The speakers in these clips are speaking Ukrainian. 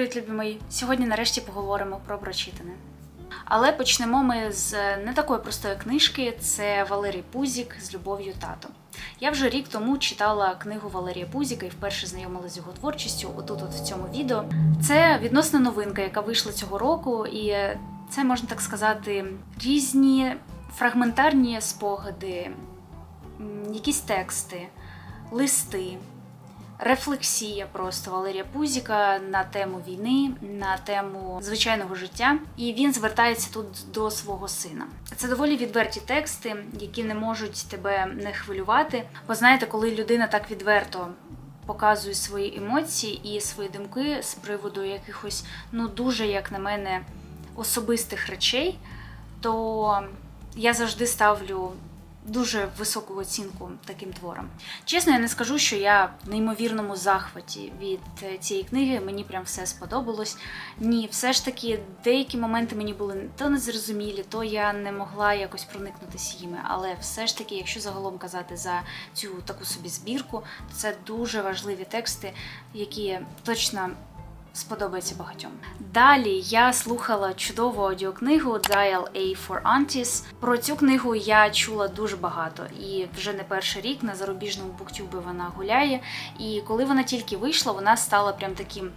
Привіт, любі мої! Сьогодні нарешті поговоримо про прочитане. Але почнемо ми з не такої простої книжки. Це Валерій Пузік з любов'ю тато. Я вже рік тому читала книгу Валерія Пузіка і вперше знайомилася з його творчістю. Отут, от в цьому відео. Це відносна новинка, яка вийшла цього року, і це можна так сказати різні фрагментарні спогади, якісь тексти, листи. Рефлексія просто Валерія Пузіка на тему війни, на тему звичайного життя, і він звертається тут до свого сина. Це доволі відверті тексти, які не можуть тебе не хвилювати. Бо знаєте, коли людина так відверто показує свої емоції і свої думки з приводу якихось, ну дуже, як на мене, особистих речей, то я завжди ставлю дуже високу оцінку таким творам. Чесно, я не скажу, що я в неймовірному захваті від е, цієї книги. Мені прям все сподобалось. Ні, все ж таки, деякі моменти мені були то незрозумілі, то я не могла якось проникнутися їми. Але все ж таки, якщо загалом казати за цю таку собі збірку, то це дуже важливі тексти, які точно сподобається багатьом. Далі я слухала чудову аудіокнигу Dial A for Aunties. Про цю книгу я чула дуже багато, і вже не перший рік на зарубіжному буктюбі вона гуляє. І коли вона тільки вийшла, вона стала прям таким.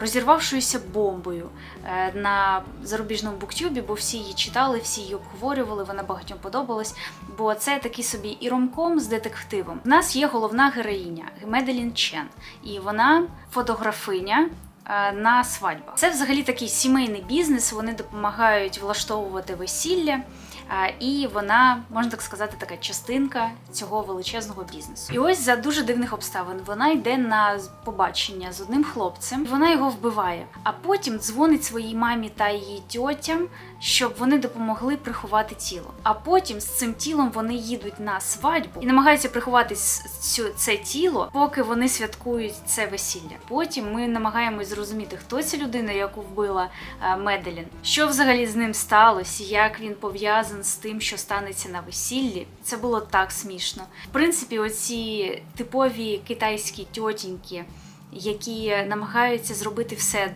Розірвавшоюся бомбою е, на зарубіжному буктюбі, бо всі її читали, всі її обговорювали, вона багатьом подобалась. Бо це такий собі і ромком з детективом. У нас є головна героїня Меделін Чен, і вона фотографиня на свадьбах. Це взагалі такий сімейний бізнес. Вони допомагають влаштовувати весілля. І вона, можна так сказати, така частинка цього величезного бізнесу. І ось за дуже дивних обставин вона йде на побачення з одним хлопцем, вона його вбиває. А потім дзвонить своїй мамі та її тьотям, щоб вони допомогли приховати тіло. А потім з цим тілом вони їдуть на свадьбу і намагаються приховати цю- це тіло, поки вони святкують це весілля. Потім ми намагаємось зрозуміти, хто ця людина, яку вбила е, Меделін, що взагалі з ним сталося, як він пов'язаний з тим, що станеться на весіллі. Це було так смішно. В принципі, оці типові китайські тьотіньки, які намагаються зробити все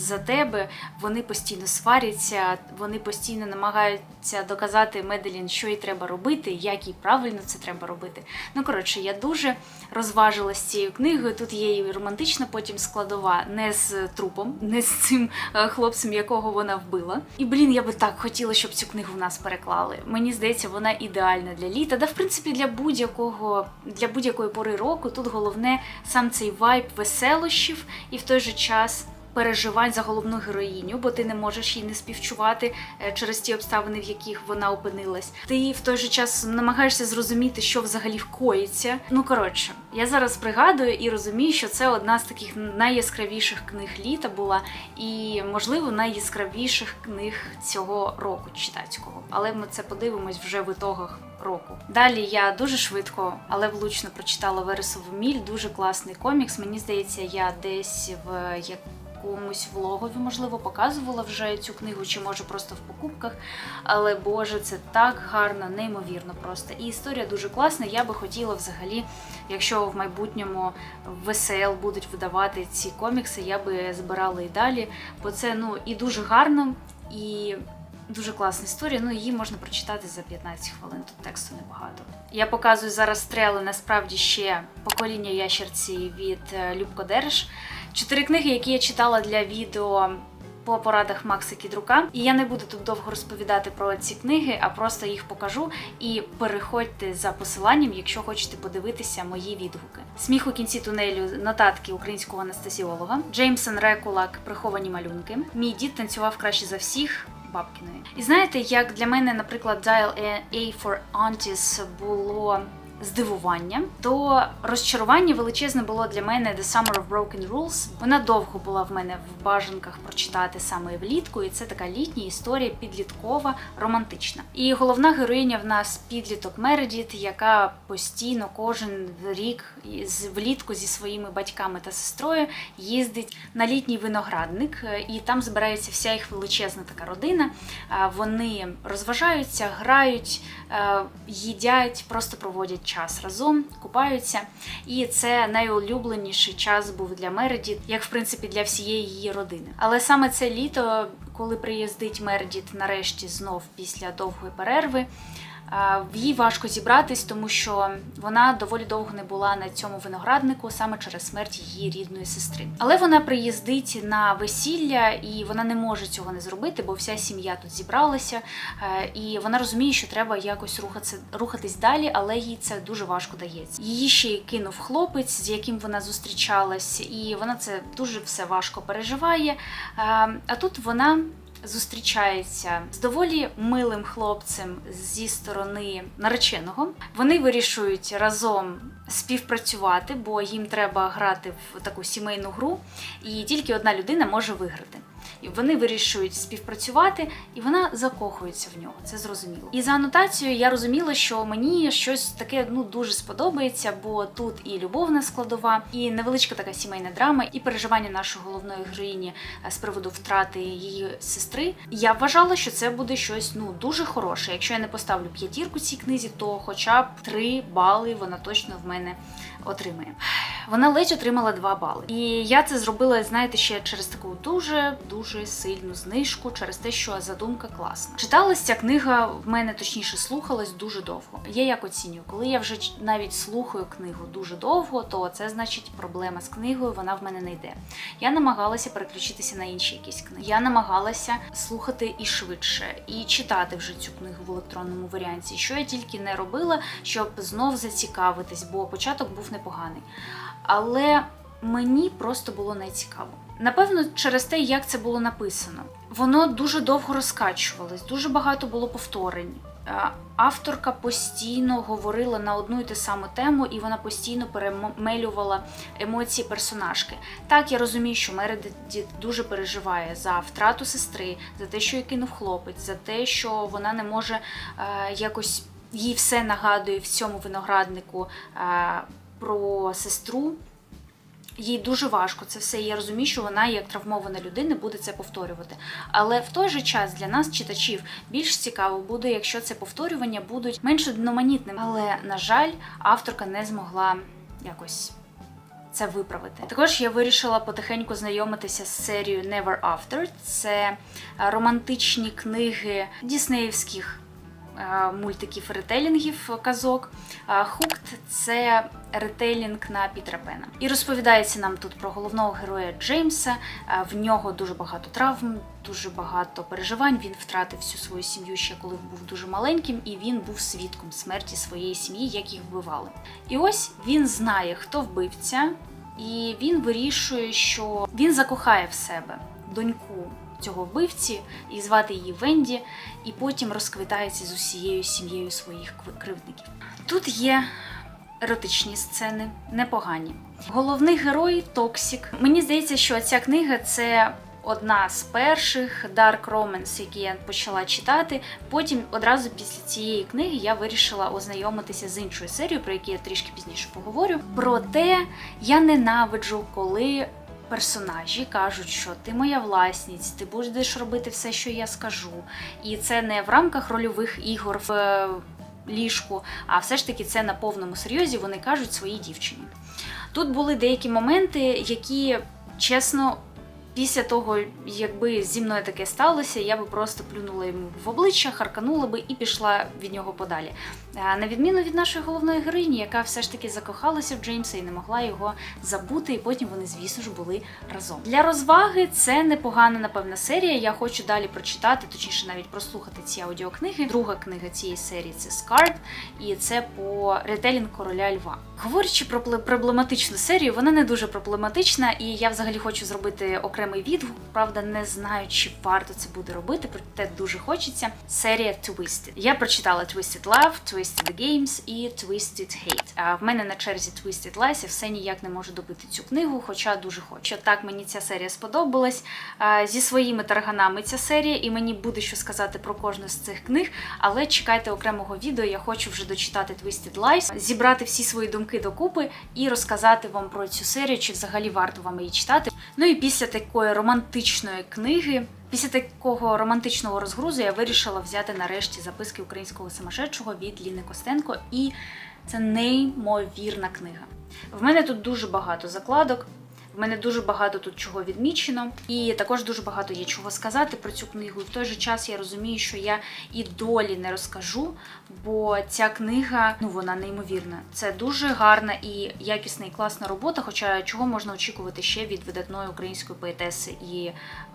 за тебе, вони постійно сваряться, вони постійно намагаються доказати Меделін, що їй треба робити, як їй правильно це треба робити. Ну коротше, я дуже розважилась цією книгою. Тут є і романтична потім складова, не з трупом, не з цим е, хлопцем, якого вона вбила. І блін, я би так хотіла, щоб цю книгу в нас переклали. Мені здається, вона ідеальна для літа. Да, в принципі, для будь-якого для будь-якої пори року. Тут головне сам цей вайб веселощів і в той же час. Переживань за головну героїню, бо ти не можеш їй не співчувати е, через ті обставини, в яких вона опинилась. Ти в той же час намагаєшся зрозуміти, що взагалі вкоїться. Ну коротше, я зараз пригадую і розумію, що це одна з таких найяскравіших книг літа була, і можливо найяскравіших книг цього року читацького. Але ми це подивимось вже в ітогах року. Далі я дуже швидко, але влучно прочитала Вересову міль. Дуже класний комікс. Мені здається, я десь в як якомусь влогові, можливо, показувала вже цю книгу, чи може просто в покупках. Але Боже, це так гарно, неймовірно просто. І історія дуже класна. Я би хотіла взагалі, якщо в майбутньому ВСЛ будуть видавати ці комікси, я би збирала і далі, бо це ну і дуже гарно, і дуже класна історія. Ну її можна прочитати за 15 хвилин. Тут тексту небагато. Я показую зараз стрели насправді ще покоління ящерці від е, Любко Дереш. Чотири книги, які я читала для відео по порадах Макса Кідрука. І я не буду тут довго розповідати про ці книги, а просто їх покажу. І переходьте за посиланням, якщо хочете подивитися мої відгуки. Сміх у кінці тунелю нотатки українського анестезіолога. Джеймсон Рекулак Приховані малюнки. Мій дід танцював краще за всіх. Бабкіної. І знаєте, як для мене, наприклад, Dial A for Aunties було здивування, то розчарування величезне було для мене The Summer of Broken Rules. Вона довго була в мене в бажанках прочитати саме влітку, і це така літня історія, підліткова, романтична. І головна героїня в нас підліток Мередіт, яка постійно кожен рік з влітку зі своїми батьками та сестрою їздить на літній виноградник, і там збирається вся їх величезна така родина. Вони розважаються, грають, їдять, просто проводять час разом, купаються. І це найулюбленіший час був для Мередіт, як в принципі для всієї її родини. Але саме це літо, коли приїздить Мередіт нарешті знов після довгої перерви. В їй важко зібратись, тому що вона доволі довго не була на цьому винограднику саме через смерть її рідної сестри. Але вона приїздить на весілля, і вона не може цього не зробити, бо вся сім'я тут зібралася, е, і вона розуміє, що треба якось рухатися, рухатись далі, але їй це дуже важко дається. Її ще й кинув хлопець, з яким вона зустрічалась, і вона це дуже все важко переживає. Е, А тут вона зустрічається з доволі милим хлопцем зі сторони нареченого. Вони вирішують разом співпрацювати, бо їм треба грати в таку сімейну гру, і тільки одна людина може виграти. І вони вирішують співпрацювати, і вона закохується в нього. Це зрозуміло. І за анотацією я розуміла, що мені щось таке ну дуже сподобається, бо тут і любовна складова, і невеличка така сімейна драма, і переживання нашої головної героїні е, з приводу втрати її сестри. Я вважала, що це буде щось ну дуже хороше. Якщо я не поставлю п'ятірку цій книзі, то хоча б три бали вона точно в мене отримає. Вона ледь отримала 2 бали. І я це зробила, знаєте, ще через таку дуже дуже сильну знижку, через те, що задумка класна. Читалась ця книга в мене точніше слухалась дуже довго. Я як оцінюю, коли я вже навіть слухаю книгу дуже довго, то це значить проблема з книгою, вона в мене не йде. Я намагалася переключитися на інші якісь книги. Я намагалася слухати і швидше, і читати вже цю книгу в електронному варіанті. Що я тільки не робила, щоб знов зацікавитись, бо початок був непоганий. Але мені просто було нецікаво. Напевно, через те, як це було написано. Воно дуже довго розкачувалось, дуже багато було повторень. Е, Авторка постійно говорила на одну і ту саму тему, і вона постійно перемелювала емоції персонажки. Так, я розумію, що Мередіт дуже переживає за втрату сестри, за те, що її кинув хлопець, за те, що вона не може е, якось їй все нагадує в цьому винограднику е, про сестру. Їй дуже важко це все. Я розумію, що вона, як травмована людина, буде це повторювати. Але в той же час для нас, читачів, більш цікаво буде, якщо це повторювання будуть менш одноманітними. Але на жаль, авторка не змогла якось. Це виправити. Також я вирішила потихеньку знайомитися з серією Never After. Це романтичні книги діснеївських мультиків ретелінгів казок. А Хукт це ретелінг на Пітера Пена. І розповідається нам тут про головного героя Джеймса. В нього дуже багато травм, дуже багато переживань. Він втратив всю свою сім'ю ще коли був дуже маленьким, і він був свідком смерті своєї сім'ї, як їх вбивали. І ось він знає, хто вбивця, і він вирішує, що він закохає в себе доньку цього вбивці і звати її Венді, і потім розквитається з усією сім'єю своїх кривдників. Тут є еротичні сцени, непогані. Головний герой Токсік. Мені здається, що ця книга це. Одна з перших Dark Romance, які я почала читати. Потім, одразу після цієї книги, я вирішила ознайомитися з іншою серією, про яку я трішки пізніше поговорю. Проте я ненавиджу, коли персонажі кажуть, що ти моя власність, ти будеш робити все, що я скажу. І це не в рамках рольових ігор в е, ліжку, а все ж таки це на повному серйозі вони кажуть своїй дівчині. Тут були деякі моменти, які чесно. Після того, якби зі мною таке сталося, я би просто плюнула йому в обличчя, харканула би і пішла від нього подалі. На відміну від нашої головної героїні, яка все ж таки закохалася в Джеймса і не могла його забути, і потім вони, звісно ж, були разом. Для розваги це непогана, напевно, серія. Я хочу далі прочитати, точніше, навіть прослухати ці аудіокниги. Друга книга цієї серії це Скарб, і це по ретелінг короля Льва. Говорячи про проблематичну серію, вона не дуже проблематична, і я взагалі хочу зробити окремий відгук. Правда, не знаю, чи варто це буде робити, проте дуже хочеться. Серія Twisted. Я прочитала Twisted Love, Games і Twisted Hate. А в мене на черзі Twisted Lies, я все ніяк не можу добити цю книгу, хоча дуже хочу. Так мені ця серія сподобалась. Зі своїми тарганами ця серія, і мені буде що сказати про кожну з цих книг. Але чекайте окремого відео. Я хочу вже дочитати Twisted Lies, зібрати всі свої думки докупи і розказати вам про цю серію, чи взагалі варто вам її читати. Ну і після такої романтичної книги. Після такого романтичного розгрузу я вирішила взяти нарешті записки українського самошедшого від Ліни Костенко і Це неймовірна книга. В мене тут дуже багато закладок. В мене дуже багато тут чого відмічено, і також дуже багато є чого сказати про цю книгу. І в той же час я розумію, що я і долі не розкажу, бо ця книга ну вона неймовірна. Це дуже гарна і якісна і класна робота. Хоча чого можна очікувати ще від видатної української поетеси і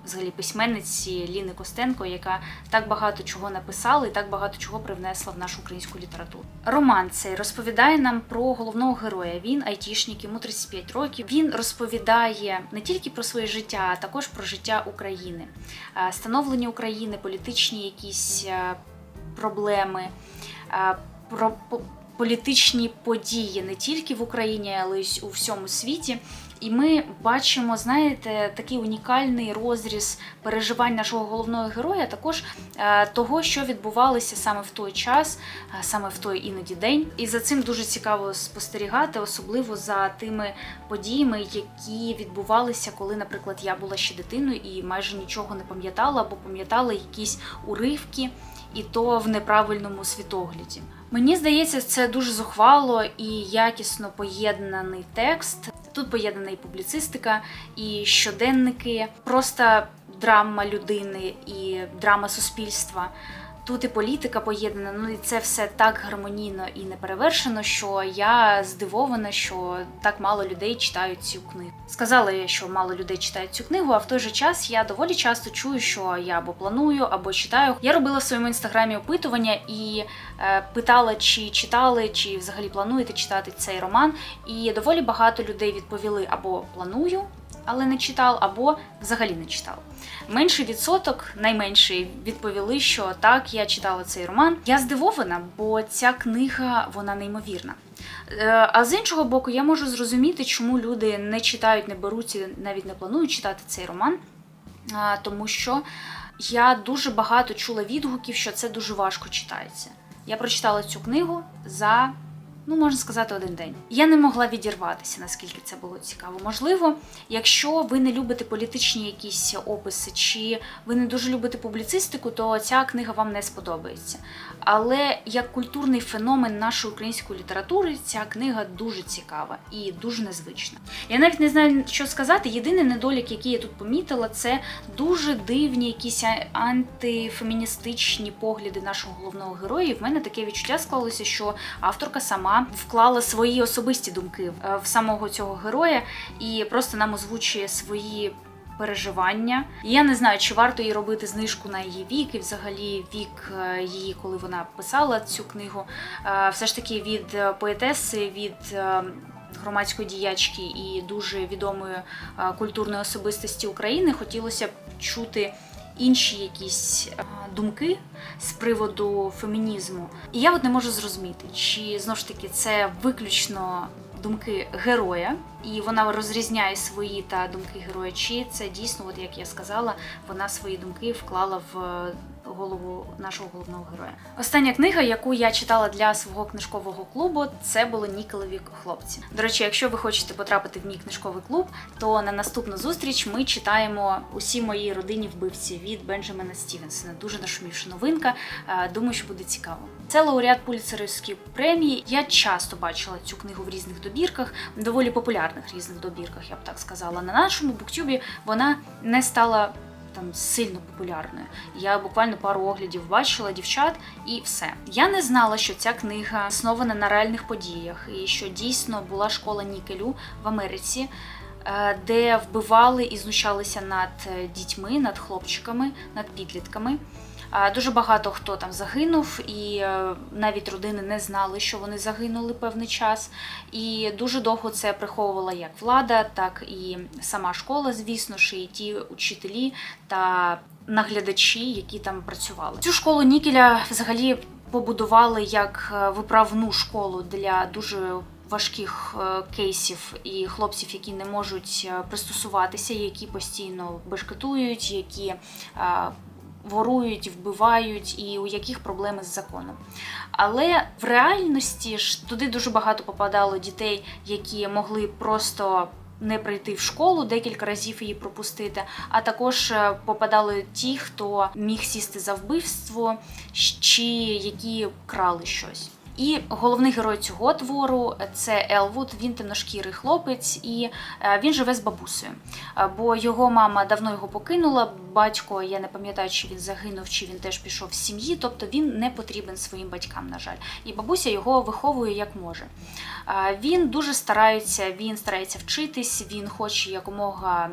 взагалі письменниці Ліни Костенко, яка так багато чого написала і так багато чого привнесла в нашу українську літературу. Роман цей розповідає нам про головного героя. Він айтішник, йому 35 років. Він розповідає не тільки про своє життя, а також про життя України, становлення України, політичні якісь проблеми, про політичні події не тільки в Україні, але й у всьому світі. І ми бачимо, знаєте, такий унікальний розріз переживань нашого головного героя, також е, того, що відбувалося саме в той час, е, саме в той іноді день. І за цим дуже цікаво спостерігати, особливо за тими подіями, які відбувалися, коли, наприклад, я була ще дитиною і майже нічого не пам'ятала або пам'ятала якісь уривки. І то в неправильному світогляді. Мені здається, це дуже зухвало і якісно поєднаний текст. Тут поєднана і публіцистика, і щоденники, просто драма людини і драма суспільства. Тут і політика поєднана, ну і це все так гармонійно і неперевершено, що я здивована, що так мало людей читають цю книгу. Сказала я, що мало людей читають цю книгу, а в той же час я доволі часто чую, що я або планую, або читаю. Я робила в своєму інстаграмі опитування і е, питала, чи читали, чи взагалі плануєте читати цей роман. І доволі багато людей відповіли або планую, але не читав, або взагалі не читав. Менший відсоток, найменший, відповіли, що так, я читала цей роман. Я здивована, бо ця книга вона неймовірна. Е, А з іншого боку, я можу зрозуміти, чому люди не читають, не беруться, навіть не планують читати цей роман, тому що я дуже багато чула відгуків, що це дуже важко читається. Я прочитала цю книгу за ну можна сказати, один день. Я не могла відірватися, наскільки це було цікаво. Можливо, якщо ви не любите політичні якісь описи, чи ви не дуже любите публіцистику, то ця книга вам не сподобається. Але як культурний феномен нашої української літератури, ця книга дуже цікава і дуже незвична. Я навіть не знаю, що сказати. Єдиний недолік, який я тут помітила, це дуже дивні якісь антифеміністичні погляди нашого головного героя. І в мене таке відчуття склалося, що авторка сама вклала свої особисті думки е, в самого цього героя і просто нам озвучує свої. Переживання. Я не знаю, чи варто їй робити знижку на її вік, і взагалі вік е, її, коли вона писала цю книгу. Е, Все ж таки від поетеси, від громадської діячки і дуже відомої культурної особистості України хотілося б чути інші якісь е, думки з приводу фемінізму. І я от не можу зрозуміти, чи знову ж таки це виключно думки героя, і вона розрізняє свої та думки героя, чи це дійсно, от як я сказала, вона свої думки вклала в е, голову нашого головного героя. Остання книга, яку я читала для свого книжкового клубу, це були Нікелеві хлопці. До речі, якщо ви хочете потрапити в мій книжковий клуб, то на наступну зустріч ми читаємо усі мої родині вбивці від Бенджамена Стівенсона. Дуже нашумівша новинка. Е, Думаю, що буде цікаво. Це лауреат Пуліцерівської премії. Я часто бачила цю книгу в різних добірках, доволі популярних різних добірках, я б так сказала. На нашому буктюбі вона не стала там сильно популярною. Я буквально пару оглядів бачила дівчат і все. Я не знала, що ця книга основана на реальних подіях, і що дійсно була школа Нікелю в Америці. е, Де вбивали і знущалися над е, дітьми, над хлопчиками, над підлітками. Дуже багато хто там загинув, і е, навіть родини не знали, що вони загинули певний час. І дуже довго це приховувала як влада, так і сама школа, звісно ж, і ті учителі та наглядачі, які там працювали. Цю школу Нікеля взагалі побудували як е, виправну школу для дуже важких е, кейсів і хлопців, які не можуть пристосуватися, які постійно бешкетують, які ворують, вбивають і у яких проблеми з законом. Але в реальності ж туди дуже багато попадало дітей, які могли просто не прийти в школу, декілька разів її пропустити. А також е, попадали ті, хто міг сісти за вбивство, чи які крали щось. І головний герой цього твору це Елвуд. Він темношкірий хлопець, і е, він живе з бабусею. Е, Бо його мама давно його покинула. Батько, я не пам'ятаю, чи він загинув, чи він теж пішов з сім'ї. Тобто він не потрібен своїм батькам, на жаль. І бабуся його виховує як може. Е, Він дуже старається, він старається вчитись, він хоче якомога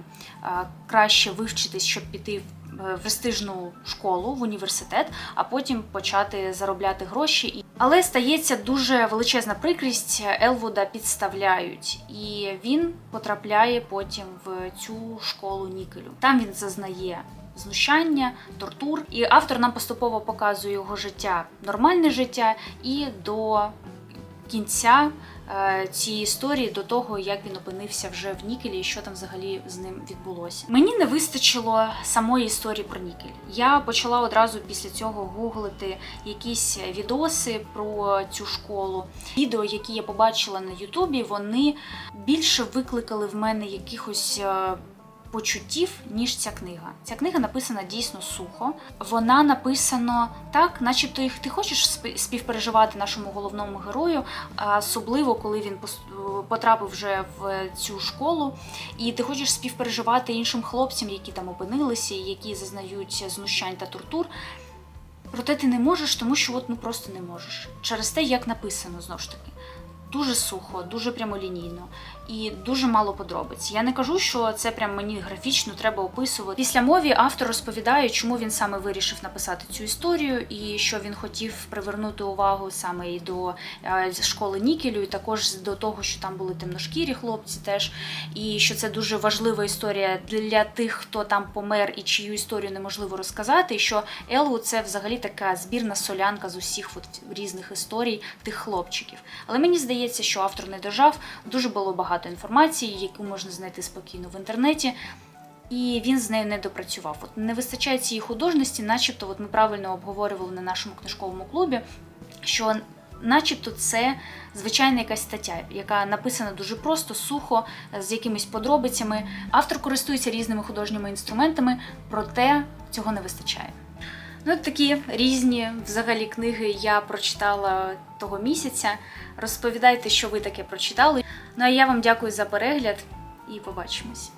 краще вивчитись, щоб піти в престижну школу в університет, а потім почати заробляти гроші. Але стається дуже величезна прикрість. Елвуда підставляють, і він потрапляє потім в цю школу Нікелю. Там він зазнає. Знущання, тортур, і автор нам поступово показує його життя, нормальне життя, і до кінця е, цієї історії, до того як він опинився вже в Нікелі, і що там взагалі з ним відбулося. Мені не вистачило самої історії про Нікель. Я почала одразу після цього гуглити якісь відоси про цю школу. Відео, які я побачила на Ютубі, вони більше викликали в мене якихось. Почуттів, ніж ця книга. Ця книга написана дійсно сухо. Вона написана так, начебто їх ти хочеш спі- співпереживати нашому головному герою, особливо коли він потрапив вже в цю школу, і ти хочеш співпереживати іншим хлопцям, які там опинилися, які зазнають знущань та тортур. Проте ти не можеш, тому що от ну просто не можеш. Через те, як написано знову ж таки. Дуже сухо, дуже прямолінійно і дуже мало подробиць. Я не кажу, що це прям мені графічно треба описувати. Після мові автор розповідає, чому він саме вирішив написати цю історію, і що він хотів привернути увагу саме і до е, школи Нікелю, і також до того, що там були темношкірі хлопці, теж і що це дуже важлива історія для тих, хто там помер і чию історію неможливо розказати. І що Елву це взагалі така збірна солянка з усіх от різних історій тих хлопчиків. Але мені здається, що автор не дожав. Дуже було багато інформації, яку можна знайти спокійно в інтернеті. І він з нею не допрацював. От не вистачає цієї художності, начебто, от ми правильно обговорювали на нашому книжковому клубі, що начебто це звичайна якась стаття, яка написана дуже просто, сухо, з якимись подробицями. Автор користується різними художніми інструментами, проте цього не вистачає. Ну, такі різні взагалі книги я прочитала того місяця. Розповідайте, що ви таке прочитали. Ну а я вам дякую за перегляд і побачимось.